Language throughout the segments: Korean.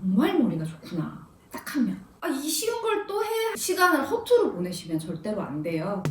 정말 머리가 좋구나. 딱한 명. 아, 이 쉬운 걸 또 해. 시간을 허투루 보내시면 절대로 안 돼요.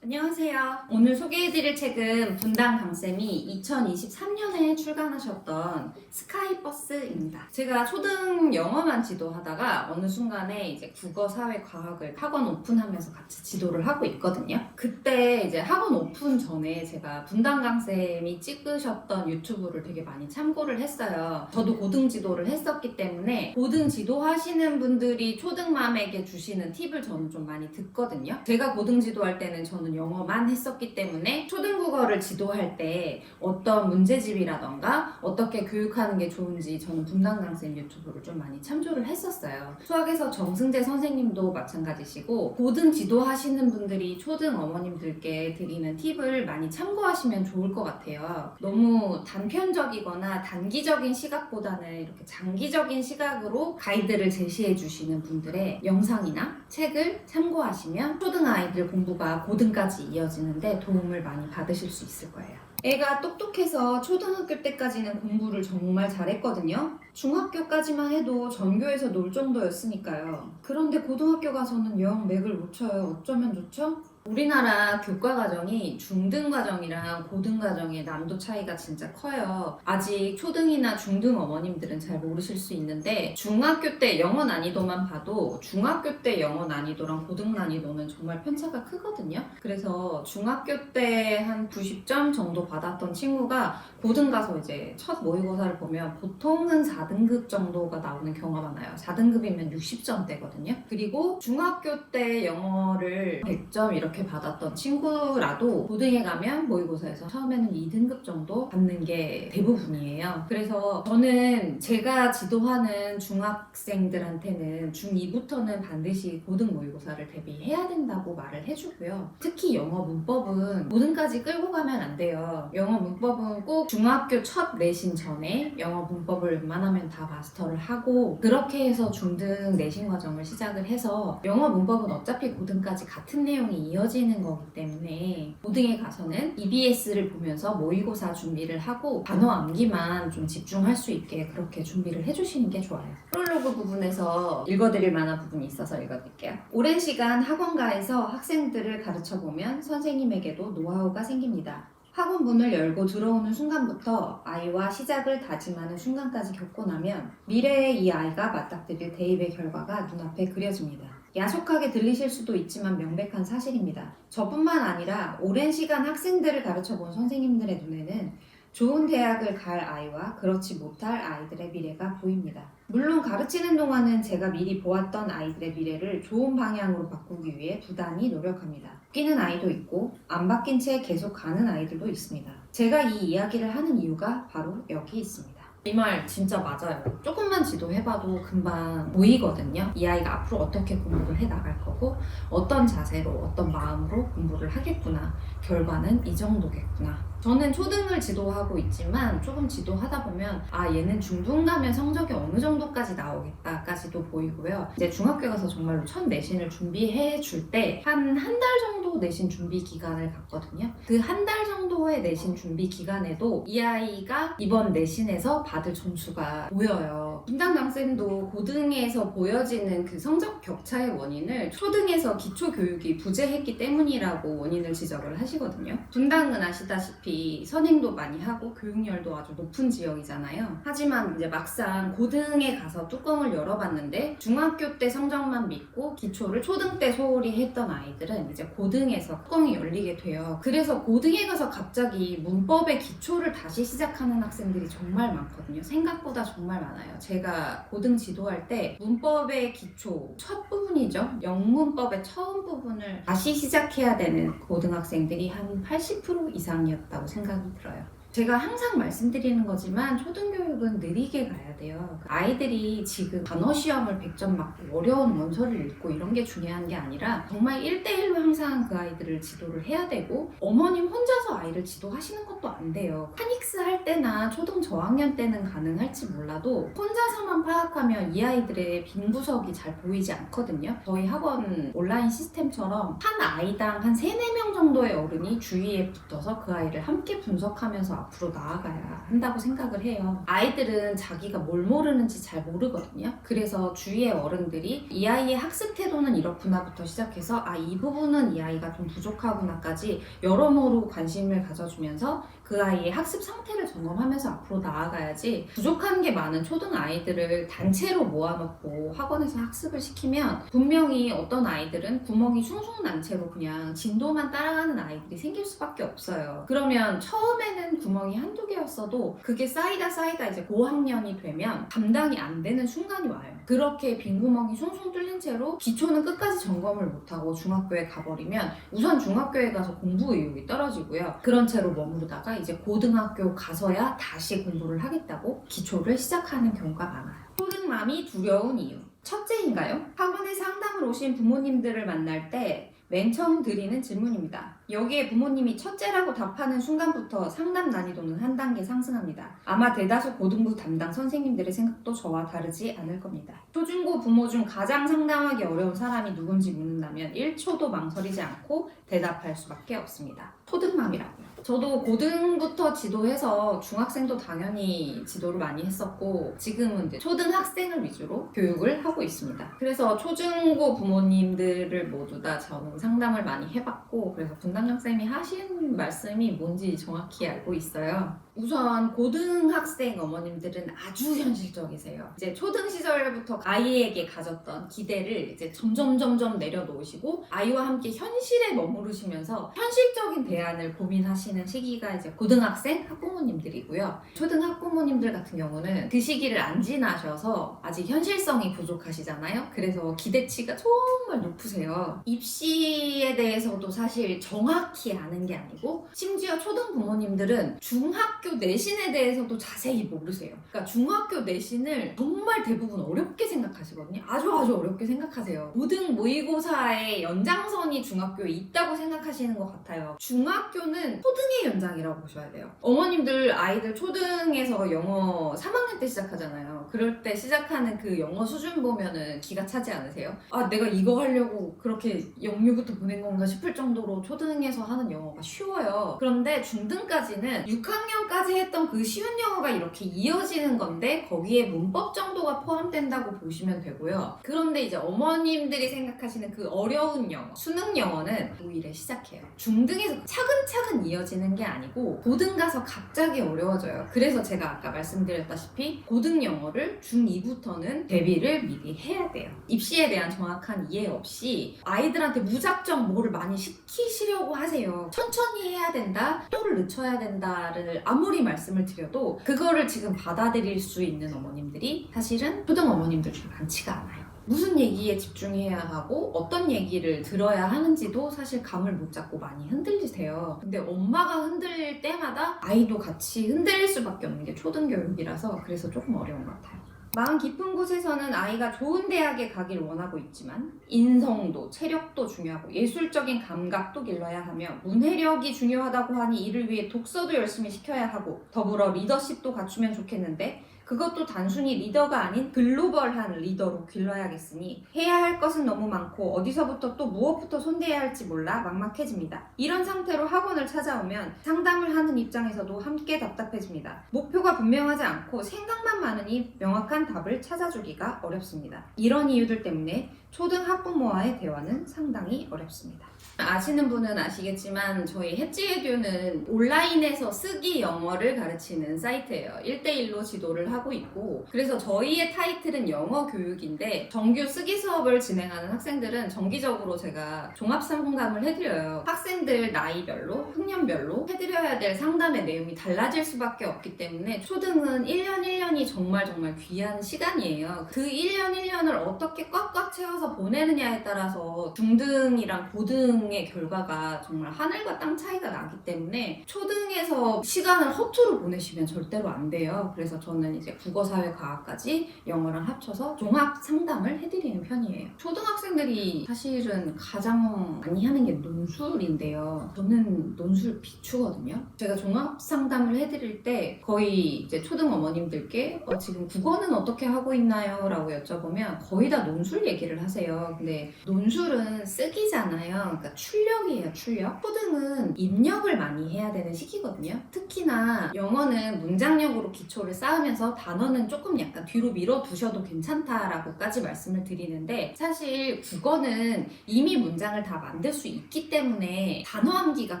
안녕하세요. 오늘 소개해드릴 책은 분당 강쌤이 2023년에 출간하셨던 스카이버스입니다. 제가 초등 영어만 지도하다가 어느 순간에 이제 국어, 사회, 과학을 학원 오픈하면서 같이 지도를 하고 있거든요. 그때 이제 학원 오픈 전에 제가 분당 강쌤이 찍으셨던 유튜브를 되게 많이 참고를 했어요. 저도 고등 지도를 했었기 때문에 고등 지도하시는 분들이 초등맘에게 주시는 팁을 저는 좀 많이 듣거든요. 제가 고등 지도할 때는 저는 영어만 했었기 때문에 초등국어를 지도할 때 어떤 문제집이라던가 어떻게 교육하는 게 좋은지 저는 분당 강쌤 유튜브를 좀 많이 참조를 했었어요. 수학에서 정승재 선생님도 마찬가지시고 고등 지도하시는 분들이 초등 어머님들께 드리는 팁을 많이 참고하시면 좋을 것 같아요. 너무 단편적이거나 단기적인 시각보다는 이렇게 장기적인 시각으로 가이드를 제시해 주시는 분들의 영상이나 책을 참고하시면 초등 아이들 공부가 고등까지 이어지는데 도움을 많이 받으실 수 있을 거예요. 애가 똑똑해서 초등학교 때까지는 공부를 정말 잘했거든요. 중학교까지만 해도 전교에서 놀 정도였으니까요. 그런데 고등학교 가서는 영 맥을 못 쳐요. 어쩌면 좋죠? 우리나라 교과 과정이 중등 과정이랑 고등 과정의 난도 차이가 진짜 커요. 아직 초등이나 중등 어머님들은 잘 모르실 수 있는데 중학교 때 영어 난이도만 봐도 중학교 때 영어 난이도랑 고등 난이도는 정말 편차가 크거든요. 그래서 중학교 때 한 90점 정도 받았던 친구가 고등 가서 이제 첫 모의고사를 보면 보통은 4등급 정도가 나오는 경우가 많아요. 4등급이면 60점대거든요. 그리고 중학교 때 영어를 100점 이렇게 받았던 친구라도 고등에 가면 모의고사에서 처음에는 2등급 정도 받는 게 대부분이에요. 그래서 저는 제가 지도하는 중학생들한테는 중2부터는 반드시 고등 모의고사를 대비해야 된다고 말을 해주고요. 특히 영어 문법은 고등까지 끌고 가면 안 돼요. 영어 문법은 꼭 중학교 첫 내신 전에 영어 문법을 웬만하면 다 마스터를 하고 그렇게 해서 중등 내신 과정을 시작을 해서 영어 문법은 어차피 고등까지 같은 내용이 이어 지는 거기 때문에 고등에 가서는 EBS를 보면서 모의고사 준비를 하고 단어 암기만 좀 집중할 수 있게 그렇게 준비를 해주시는 게 좋아요. 프롤로그 부분에서 읽어드릴 만한 부분이 있어서 읽어드릴게요. 오랜 시간 학원가에서 학생들을 가르쳐 보면 선생님에게도 노하우가 생깁니다. 학원 문을 열고 들어오는 순간부터 아이와 시작을 다짐하는 순간까지 겪고 나면 미래의 이 아이가 맞닥뜨릴 대입의 결과가 눈앞에 그려집니다. 야속하게 들리실 수도 있지만 명백한 사실입니다. 저뿐만 아니라 오랜 시간 학생들을 가르쳐 본 선생님들의 눈에는 좋은 대학을 갈 아이와 그렇지 못할 아이들의 미래가 보입니다. 물론 가르치는 동안은 제가 미리 보았던 아이들의 미래를 좋은 방향으로 바꾸기 위해 부단히 노력합니다. 바뀌는 아이도 있고 안 바뀐 채 계속 가는 아이들도 있습니다. 제가 이 이야기를 하는 이유가 바로 여기 있습니다. 이 말 진짜 맞아요. 조금만 지도해봐도 금방 보이거든요. 이 아이가 앞으로 어떻게 공부를 해 나갈 거고 어떤 자세로 어떤 마음으로 공부를 하겠구나. 결과는 이 정도겠구나. 저는 초등을 지도하고 있지만 조금 지도하다 보면 아 얘는 중등 가면 성적이 어느 정도까지 나오겠다까지도 보이고요. 이제 중학교 가서 정말로 첫 내신을 준비해 줄 때 한 한 달 정도 내신 준비 기간을 갖거든요. 그 한 달 정도의 내신 준비 기간에도 이 아이가 이번 내신에서 받을 점수가 보여요. 김당 강 쌤도 고등에서 보여지는 그 성적 격차의 원인을 초등에서 기초 교육이 부재했기 때문이라고 원인을 지적을 하시거든요. 분당은 아시다시피 선행도 많이 하고 교육열도 아주 높은 지역이잖아요. 하지만 이제 막상 고등에 가서 뚜껑을 열어봤는데 중학교 때 성적만 믿고 기초를 초등 때 소홀히 했던 아이들은 이제 고등에서 뚜껑이 열리게 돼요. 그래서 고등에 가서 갑자기 문법의 기초를 다시 시작하는 학생들이 정말 많거든요. 생각보다 정말 많아요. 제가 고등 지도할 때 문법의 기초 첫 부분이죠. 영문법의 처음 부분을 다시 시작해야 되는 고등학생들이 한 80% 이상이었다 고 생각이 들어요. 제가 항상 말씀드리는 거지만 초등교 육은 느리게 가야 돼요. 아이들이 지금 단어 시험을 100점 맞고 어려운 원서를 읽고 이런 게 중요한 게 아니라 정말 1대1로 항상 그 아이들을 지도를 해야 되고 어머님 혼자서 아이를 지도하시는 것도 안 돼요. 파닉스 할 때나 초등 저학년 때는 가능할지 몰라도 혼자서만 파악하면 이 아이들의 빈 구석이 잘 보이지 않거든요. 저희 학원 온라인 시스템처럼 한 아이당 한 3, 4명 정도의 어른이 주위에 붙어서 그 아이를 함께 분석하면서 앞으로 나아가야 한다고 생각을 해요. 아이들은 자기가 뭘 모르는지 잘 모르거든요. 그래서 주위의 어른들이 이 아이의 학습 태도는 이렇구나부터 시작해서 아, 이 부분은 이 아이가 좀 부족하구나까지 여러모로 관심을 가져주면서 그 아이의 학습 상태를 점검하면서 앞으로 나아가야지 부족한 게 많은 초등 아이들을 단체로 모아놓고 학원에서 학습을 시키면 분명히 어떤 아이들은 구멍이 숭숭 난 채로 그냥 진도만 따라가는 아이들이 생길 수밖에 없어요. 그러면 처음에는 구멍이 한두 개였어도 그게 쌓이다 쌓이다 이제 고학년이 되면 감당이 안 되는 순간이 와요. 그렇게 빈 구멍이 숭숭 뚫린 채로 기초는 끝까지 점검을 못하고 중학교에 가버리면 우선 중학교에 가서 공부 의욕이 떨어지고요. 그런 채로 머무르다가 이제 고등학교 가서야 다시 공부를 하겠다고 기초를 시작하는 경우가 많아요. 초등맘이 두려운 이유. 첫째인가요? 학원에 상담을 오신 부모님들을 만날 때 맨 처음 드리는 질문입니다. 여기에 부모님이 첫째라고 답하는 순간부터 상담 난이도는 한 단계 상승합니다. 아마 대다수 고등부 담당 선생님들의 생각도 저와 다르지 않을 겁니다. 초중고 부모 중 가장 상담하기 어려운 사람이 누군지 묻는다면 1초도 망설이지 않고 대답할 수밖에 없습니다. 초등맘이라고요. 저도 고등부터 지도해서 중학생도 당연히 지도를 많이 했었고 지금은 이제 초등학생을 위주로 교육을 하고 있습니다. 그래서 초중고 부모님들을 모두 다 저는 상담을 많이 해봤고 그래서 분당장 쌤이 하신 말씀이 뭔지 정확히 알고 있어요. 우선 고등학생 어머님들은 아주 현실적이세요. 이제 초등 시절부터 아이에게 가졌던 기대를 이제 점점 점점 내려놓으시고 아이와 함께 현실에 머무르시면서 현실적인 대안을 고민하시는 시기가 이제 고등학생 학부모님들이고요. 초등 학부모님들 같은 경우는 그 시기를 안 지나셔서 아직 현실성이 부족하시잖아요. 그래서 기대치가 정말 높으세요. 입시에 대해서도 사실 정확히 아는 게 아니고 심지어 초등 부모님들은 중학교 내신에 대해서도 자세히 모르세요. 그러니까 중학교 내신을 정말 대부분 어렵게 생각하시거든요. 아주 아주 어렵게 생각하세요. 고등 모의고사의 연장선이 중학교에 있다고 생각하시는 것 같아요. 중학교는 초등 의 연장이라고 보셔야 돼요. 어머님들 아이들 초등에서 영어 3학년 때 시작하잖아요. 그럴 때 시작하는 그 영어 수준 보면은 기가 차지 않으세요? 아 내가 이거 하려고 그렇게 영유부터 보낸 건가 싶을 정도로 초등에서 하는 영어가 쉬워요. 그런데 중등까지는 6학년까지 했던 그 쉬운 영어가 이렇게 이어지는 건데 거기에 문법 정도가 포함된다고 보시면 되고요. 그런데 이제 어머님들이 생각하시는 그 어려운 영어, 수능 영어는 고1에 시작해요. 중등에서 차근차근 이어지 는 게 아니고 고등 가서 갑자기 어려워져요. 그래서 제가 아까 말씀드렸다시피 고등 영어를 중2부터는 대비를 미리 해야 돼요. 입시에 대한 정확한 이해 없이 아이들한테 무작정 뭐를 많이 시키시려고 하세요. 천천히 해야 된다, 또를 늦춰야 된다를 아무리 말씀을 드려도 그거를 지금 받아들일 수 있는 어머님들이 사실은 초등 어머님들 중에 많지가 않아요. 무슨 얘기에 집중해야 하고 어떤 얘기를 들어야 하는지도 사실 감을 못 잡고 많이 흔들리세요. 근데 엄마가 흔들릴 때마다 아이도 같이 흔들릴 수밖에 없는 게 초등교육이라서 그래서 조금 어려운 것 같아요. 마음 깊은 곳에서는 아이가 좋은 대학에 가길 원하고 있지만 인성도 체력도 중요하고 예술적인 감각도 길러야 하며 문해력이 중요하다고 하니 이를 위해 독서도 열심히 시켜야 하고 더불어 리더십도 갖추면 좋겠는데 그것도 단순히 리더가 아닌 글로벌한 리더로 길러야겠으니 해야 할 것은 너무 많고 어디서부터 또 무엇부터 손대야 할지 몰라 막막해집니다. 이런 상태로 학원을 찾아오면 상담을 하는 입장에서도 함께 답답해집니다. 목표가 분명하지 않고 생각만 많으니 명확한 답을 찾아주기가 어렵습니다. 이런 이유들 때문에 초등 학부모와의 대화는 상당히 어렵습니다. 아시는 분은 아시겠지만 저희 해지에듀는 온라인에서 쓰기 영어를 가르치는 사이트예요. 1대1로 지도를 하고 있고 그래서 저희의 타이틀은 영어 교육인데 정규 쓰기 수업을 진행하는 학생들은 정기적으로 제가 종합 상담을 해드려요. 학생들 나이별로 학년별로 해드려야 될 상담의 내용이 달라질 수밖에 없기 때문에 초등은 1년 1년이 정말 정말 귀한 시간이에요. 그 1년 1년을 어떻게 꽉꽉 채워서 시켜서 보내느냐에 따라서 중등이랑 고등의 결과가 정말 하늘과 땅 차이가 나기 때문에 초등에서 시간을 허투루 보내시면 절대로 안 돼요. 그래서 저는 이제 국어, 사회, 과학까지 영어랑 합쳐서 종합 상담을 해드리는 편이에요. 초등학생들이 사실은 가장 많이 하는 게 논술인데요. 저는 논술 비추거든요. 제가 종합 상담을 해드릴 때 거의 이제 초등 어머님들께 어, 지금 국어는 어떻게 하고 있나요? 라고 여쭤보면 거의 다 논술 얘기를 하세요. 근데 논술은 쓰기잖아요. 그러니까 출력이에요, 출력. 초등은 입력을 많이 해야 되는 시기거든요. 특히나 영어는 문장력으로 기초를 쌓으면서 단어는 조금 약간 뒤로 밀어 두셔도 괜찮다라고까지 말씀을 드리는데 사실 국어는 이미 문장을 다 만들 수 있기 때문에 단어 암기가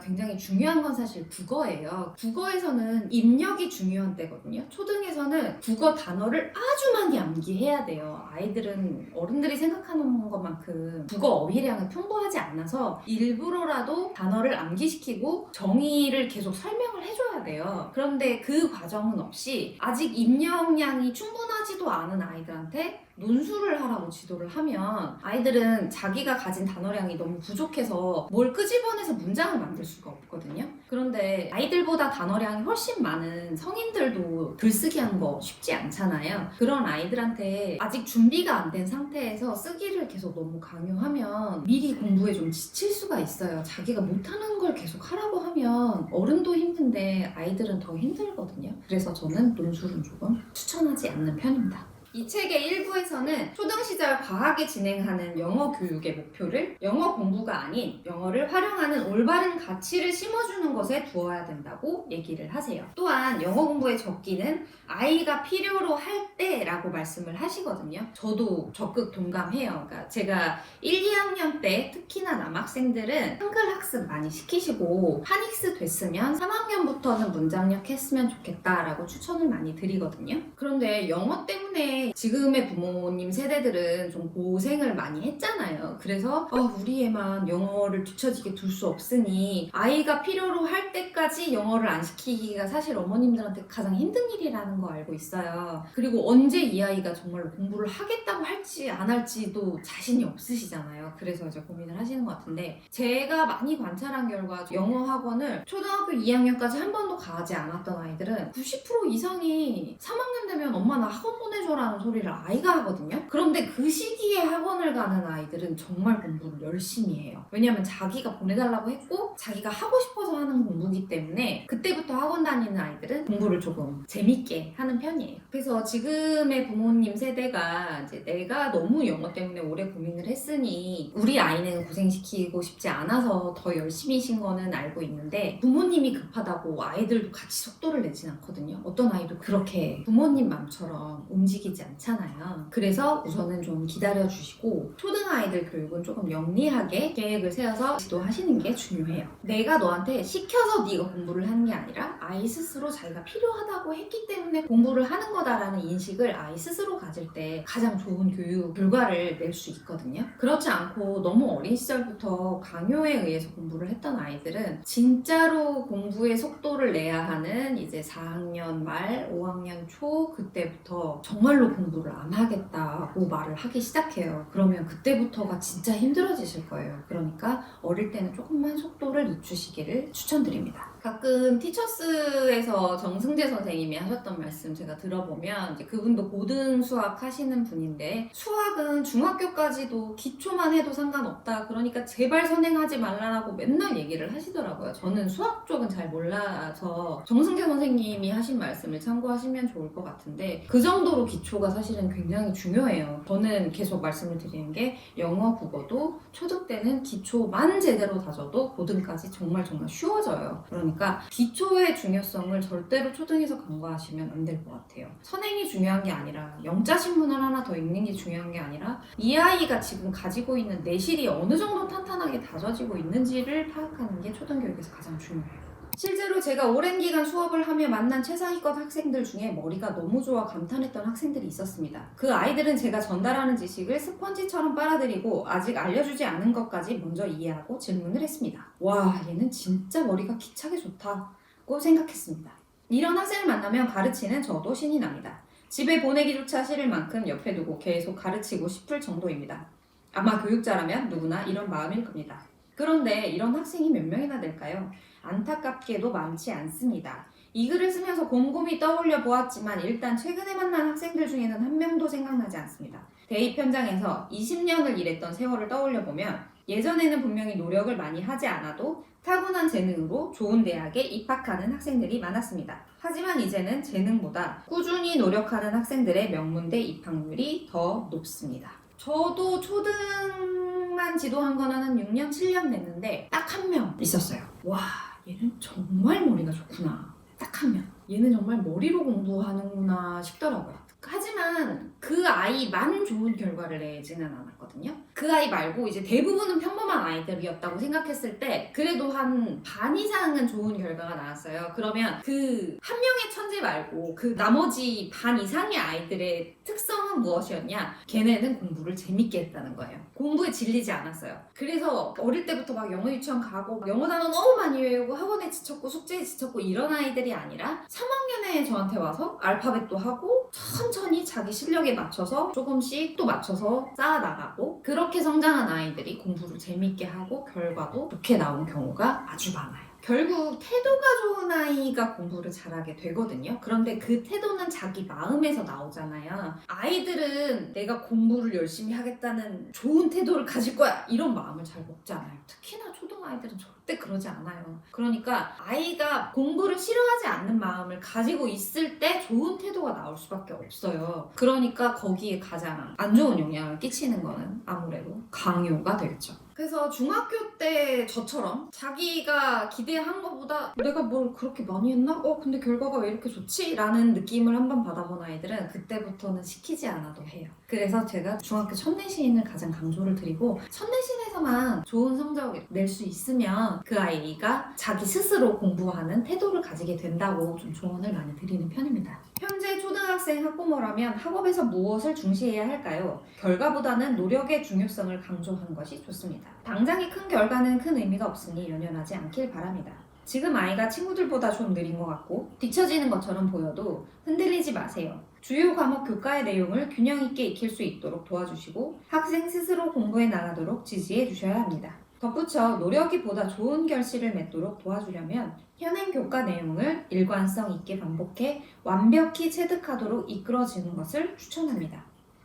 굉장히 중요한 건 사실 국어예요. 국어에서는 입력이 중요한 때거든요. 초등에서는 국어 단어를 아주 많이 암기해야 돼요. 아이들은 어른들이 생각하는 것만큼 국어 어휘량은 풍부하지 않아서 일부러라도 단어를 암기시키고 정의를 계속 설명을 해줘야 돼요. 그런데 그 과정은 없이 아직 입력량이 충분하지도 않은 아이들한테 논술을 하라고 지도를 하면 아이들은 자기가 가진 단어량이 너무 부족해서 뭘 끄집어내서 문장을 만들 수가 없거든요. 그런데 아이들보다 단어량이 훨씬 많은 성인들도 글쓰기 하는 거 쉽지 않잖아요. 그런 아이들한테 아직 준비가 안 된 상태에서 쓰기를 계속 너무 강요하면 미리 공부에 좀 지칠 수가 있어요. 자기가 못하는 걸 계속 하라고 하면 어른도 힘든데 아이들은 더 힘들거든요. 그래서 저는 논술은 조금 추천하지 않는 편입니다. 이 책의 일부에서는 초등 시절 과하게 진행하는 영어 교육의 목표를 영어 공부가 아닌 영어를 활용하는 올바른 가치를 심어주는 것에 두어야 된다고 얘기를 하세요. 또한 영어 공부의 적기는 아이가 필요로 할 때라고 말씀을 하시거든요. 저도 적극 동감해요. 그러니까 제가 1, 2학년 때 특히나 남학생들은 한글 학습 많이 시키시고 한익스 됐으면 3학년부터는 문장력 했으면 좋겠다라고 추천을 많이 드리거든요. 그런데 영어 때문에 지금의 부모님 세대들은 좀 고생을 많이 했잖아요. 그래서 아, 우리 애만 영어를 뒤처지게 둘 수 없으니 아이가 필요로 할 때까지 영어를 안 시키기가 사실 어머님들한테 가장 힘든 일이라는 거 알고 있어요. 그리고 언제 이 아이가 정말로 공부를 하겠다고 할지 안 할지도 자신이 없으시잖아요. 그래서 이제 고민을 하시는 것 같은데 제가 많이 관찰한 결과 영어 학원을 초등학교 2학년까지 한 번도 가지 않았던 아이들은 90% 이상이 3학년 되면 엄마 나 학원 보내줘라는 소리를 아이가 하거든요. 그런데 그 시기에 학원을 가는 아이들은 정말 공부를 열심히 해요. 왜냐하면 자기가 보내달라고 했고 자기가 하고 싶어서 하는 공부기 때문에 그때부터 학원 다니는 아이들은 공부를 조금 재밌게 하는 편이에요. 그래서 지금의 부모님 세대가 이제 내가 너무 영어 때문에 오래 고민을 했으니 우리 아이는 고생시키고 싶지 않아서 더 열심히신 거는 알고 있는데 부모님이 급하다고 아이들도 같이 속도를 내진 않거든요. 어떤 아이도 그렇게 부모님 마음처럼 움직이지 않잖아요. 그래서 우선은 좀 기다려 주시고 초등 아이들 교육은 조금 영리하게 계획을 세워서 지도하시는 게 중요해요. 내가 너한테 시켜서 네가 공부를 하는 게 아니라 아이 스스로 자기가 필요하다고 했기 때문에 공부를 하는 거다라는 인식을 아이 스스로 가질 때 가장 좋은 교육 결과를 낼 수 있거든요. 그렇지 않고 너무 어린 시절부터 강요에 의해서 공부를 했던 아이들은 진짜로 공부의 속도를 내야 하는 이제 4학년 말, 5학년 초 그때부터 정말로 공부를 안 하겠다고 말을 하기 시작해요. 그러면 그때부터가 진짜 힘들어지실 거예요. 그러니까 어릴 때는 조금만 속도를 늦추시기를 추천드립니다. 가끔 티처스에서 정승재 선생님이 하셨던 말씀 제가 들어보면 이제 그분도 고등 수학 하시는 분인데 수학은 중학교까지도 기초만 해도 상관없다. 그러니까 제발 선행하지 말라라고 맨날 얘기를 하시더라고요. 저는 수학 쪽은 잘 몰라서 정승재 선생님이 하신 말씀을 참고하시면 좋을 것 같은데 그 정도로 기초가 사실은 굉장히 중요해요. 저는 계속 말씀을 드리는 게 영어, 국어도 초등 때는 기초만 제대로 다져도 고등까지 정말 정말 쉬워져요. 그러니까 기초의 중요성을 절대로 초등에서 간과하시면 안 될 것 같아요. 선행이 중요한 게 아니라 영자 신문을 하나 더 읽는 게 중요한 게 아니라 이 아이가 지금 가지고 있는 내실이 어느 정도 탄탄하게 다져지고 있는지를 파악하는 게 초등 교육에서 가장 중요해요. 실제로 제가 오랜 기간 수업을 하며 만난 최상위권 학생들 중에 머리가 너무 좋아 감탄했던 학생들이 있었습니다. 그 아이들은 제가 전달하는 지식을 스펀지처럼 빨아들이고 아직 알려주지 않은 것까지 먼저 이해하고 질문을 했습니다. 와, 얘는 진짜 머리가 기차게 좋다고 생각했습니다. 이런 학생을 만나면 가르치는 저도 신이 납니다. 집에 보내기조차 싫을 만큼 옆에 두고 계속 가르치고 싶을 정도입니다. 아마 교육자라면 누구나 이런 마음일 겁니다. 그런데 이런 학생이 몇 명이나 될까요? 안타깝게도 많지 않습니다. 이 글을 쓰면서 곰곰이 떠올려 보았지만 일단 최근에 만난 학생들 중에는 한 명도 생각나지 않습니다. 대입 현장에서 20년을 일했던 세월을 떠올려 보면 예전에는 분명히 노력을 많이 하지 않아도 타고난 재능으로 좋은 대학에 입학하는 학생들이 많았습니다. 하지만 이제는 재능보다 꾸준히 노력하는 학생들의 명문대 입학률이 더 높습니다. 저도 초등만 지도한 거는 한 6년, 7년 됐는데 딱 한 명 있었어요. 와, 얘는 정말 머리가 좋구나. 딱한 명. 얘는 정말 머리로 공부하는구나 싶더라고요. 하지만 그 아이만 좋은 결과를 내지는 않았거든요. 그 아이 말고 이제 대부분은 평범한 아이들이었다고 생각했을 때 그래도 한 반 이상은 좋은 결과가 나왔어요. 그러면 그 한 명의 천재 말고 그 나머지 반 이상의 아이들의 특성은 무엇이었냐? 걔네는 공부를 재밌게 했다는 거예요. 공부에 질리지 않았어요. 그래서 어릴 때부터 막 영어 유치원 가고 막 영어 단어 너무 많이 외우고 학원에 지쳤고 숙제에 지쳤고 이런 아이들이 아니라 3학년에 저한테 와서 알파벳도 하고 천천히 자기 실력에 맞춰서 조금씩 또 맞춰서 쌓아 나가고 그렇게 성장한 아이들이 공부를 재밌게 하고 결과도 좋게 나온 경우가 아주 많아요. 결국 태도가 좋은 아이가 공부를 잘하게 되거든요. 그런데 그 태도는 자기 마음에서 나오잖아요. 아이들은 내가 공부를 열심히 하겠다는 좋은 태도를 가질 거야 이런 마음을 잘 먹지 않아요. 특히나 초등 아이들은 절대 그러지 않아요. 그러니까 아이가 공부를 싫어하지 않는 마음을 가지고 있을 때 좋은 태도가 나올 수밖에 없어요. 그러니까 거기에 가장 안 좋은 영향을 끼치는 거는 아무래도 강요가 되겠죠. 그래서 중학교 때 저처럼 자기가 기대한 것보다 내가 뭘 그렇게 많이 했나? 어, 근데 결과가 왜 이렇게 좋지? 라는 느낌을 한번 받아본 아이들은 그때부터는 시키지 않아도 해요. 그래서 제가 중학교 첫 내신을 가장 강조를 드리고 첫 내신에서만 좋은 성적을 낼 수 있으면 그 아이가 자기 스스로 공부하는 태도를 가지게 된다고 좀 조언을 많이 드리는 편입니다. 현재 초등학생 학부모라면 학업에서 무엇을 중시해야 할까요? 결과보다는 노력의 중요성을 강조하는 것이 좋습니다. 당장의 큰 결과는 큰 의미가 없으니 연연하지 않길 바랍니다. 지금 아이가 친구들보다 좀 느린 것 같고 뒤처지는 것처럼 보여도 흔들리지 마세요. 주요 과목 교과의 내용을 균형 있게 익힐 수 있도록 도와주시고 학생 스스로 공부해 나가도록 지지해 주셔야 합니다. 덧붙여 노력이 보다 좋은 결실을 맺도록 도와주려면 현행 교과 내용을 일관성 있게 반복해 완벽히 체득하도록 이끌어지는 것을 추천합니다.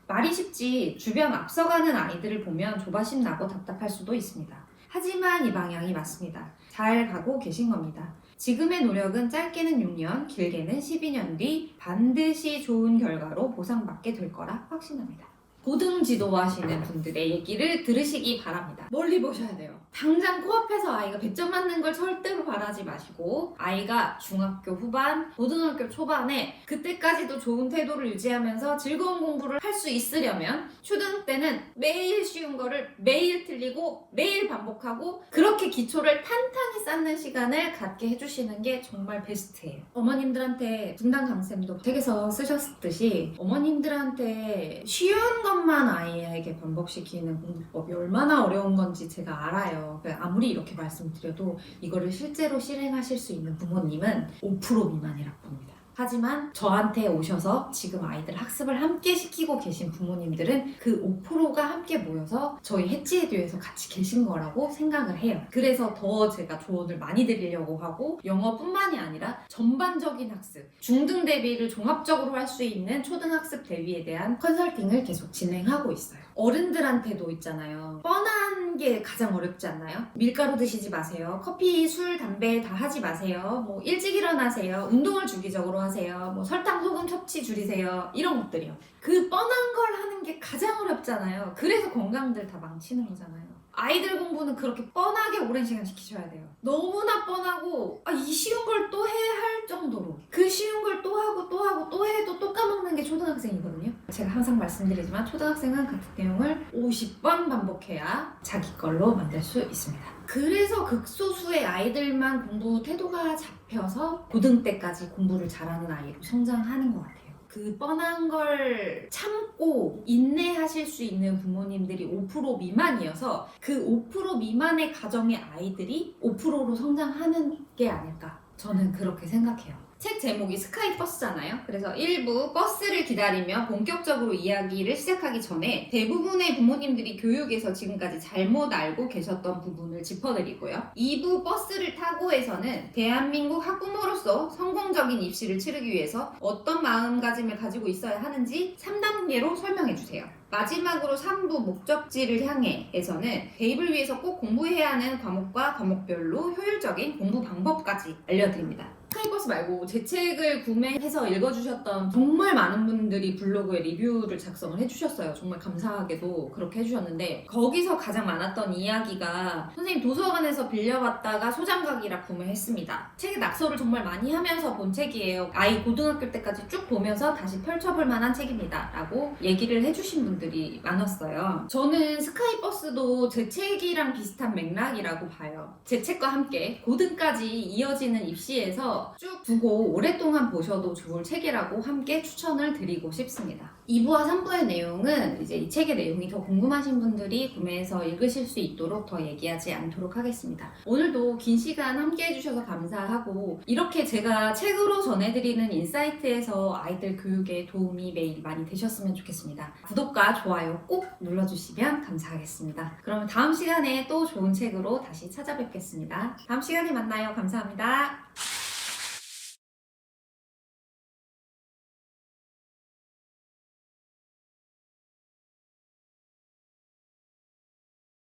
말이 쉽지 주변 앞서가는 아이들을 보면 조바심 나고 답답할 수도 있습니다. 하지만 이 방향이 맞습니다. 잘 가고 계신 겁니다. 지금의 노력은 짧게는 6년, 길게는 12년 뒤 반드시 좋은 결과로 보상받게 될 거라 확신합니다. 고등 지도하시는 분들의 얘기를 들으시기 바랍니다. 멀리 보셔야 돼요. 당장 코앞에서 아이가 100점 맞는 걸 절대로 바라지 마시고 아이가 중학교 후반, 고등학교 초반에 그때까지도 좋은 태도를 유지하면서 즐거운 공부를 할 수 있으려면 초등 때는 매일 쉬운 거를 매일 틀리고 매일 반복하고 그렇게 기초를 탄탄히 쌓는 시간을 갖게 해주시는 게 정말 베스트예요. 어머님들한테 분당 강쌤도 책에서 쓰셨듯이 어머님들한테 쉬운 것만 아이에게 반복시키는 공부법이 얼마나 어려운 건지 제가 알아요. 그러니까 아무리 이렇게 말씀드려도 이거를 실제로 실행하실 수 있는 부모님은 5% 미만이라고 봅니다. 하지만 저한테 오셔서 지금 아이들 학습을 함께 시키고 계신 부모님들은 그 5%가 함께 모여서 저희 해치에듀에서 같이 계신 거라고 생각을 해요. 그래서 더 제가 조언을 많이 드리려고 하고 영어뿐만이 아니라 전반적인 학습, 중등 대비를 종합적으로 할 수 있는 초등학습 대비에 대한 컨설팅을 계속 진행하고 있어요. 어른들한테도 있잖아요. 뻔한 게 가장 어렵지 않나요? 밀가루 드시지 마세요. 커피, 술, 담배 다 하지 마세요. 뭐 일찍 일어나세요. 운동을 주기적으로 하세요. 뭐 설탕, 소금 섭취 줄이세요. 이런 것들이요. 그 뻔한 걸 하는 게 가장 어렵잖아요. 그래서 건강들 다 망치는 거잖아요. 아이들 공부는 그렇게 뻔하게 오랜 시간 시키셔야 돼요. 너무나 뻔하고 아, 이 쉬운 걸 또 해야 할 정도로 그 쉬운 걸 또 하고 또 하고 또 해도 또 까먹는 게 초등학생이거든요. 제가 항상 말씀드리지만 초등학생은 같은 내용을 50번 반복해야 자기 걸로 만들 수 있습니다. 그래서 극소수의 아이들만 공부 태도가 잡혀서 고등 때까지 공부를 잘하는 아이로 성장하는 것 같아요. 그 뻔한 걸 참고 인내하실 수 있는 부모님들이 5% 미만이어서 그 5% 미만의 가정의 아이들이 5%로 성장하는 게 아닐까. 저는 그렇게 생각해요. 책 제목이 스카이 버스잖아요. 그래서 1부 버스를 기다리며 본격적으로 이야기를 시작하기 전에 대부분의 부모님들이 교육에서 지금까지 잘못 알고 계셨던 부분을 짚어드리고요. 2부 버스를 타고에서는 대한민국 학부모로서 성공적인 입시를 치르기 위해서 어떤 마음가짐을 가지고 있어야 하는지 3단계로 설명해주세요. 마지막으로 3부 목적지를 향해에서는 대입을 위해서 꼭 공부해야 하는 과목과 과목별로 효율적인 공부 방법까지 알려드립니다. 스카이버스 말고 제 책을 구매해서 읽어주셨던 정말 많은 분들이 블로그에 리뷰를 작성을 해주셨어요. 정말 감사하게도 그렇게 해주셨는데 거기서 가장 많았던 이야기가 선생님 도서관에서 빌려봤다가 소장각이라 구매했습니다. 책의 낙서를 정말 많이 하면서 본 책이에요. 아이 고등학교 때까지 쭉 보면서 다시 펼쳐볼 만한 책입니다. 라고 얘기를 해주신 분들이 많았어요. 저는 스카이버스도 제 책이랑 비슷한 맥락이라고 봐요. 제 책과 함께 고등까지 이어지는 입시에서 쭉 두고 오랫동안 보셔도 좋을 책이라고 함께 추천을 드리고 싶습니다. 2부와 3부의 내용은 이제 이 책의 내용이 더 궁금하신 분들이 구매해서 읽으실 수 있도록 더 얘기하지 않도록 하겠습니다. 오늘도 긴 시간 함께 해주셔서 감사하고 이렇게 제가 책으로 전해드리는 인사이트에서 아이들 교육에 도움이 매일 많이 되셨으면 좋겠습니다. 구독과 좋아요 꼭 눌러주시면 감사하겠습니다. 그럼 다음 시간에 또 좋은 책으로 다시 찾아뵙겠습니다. 다음 시간에 만나요. 감사합니다.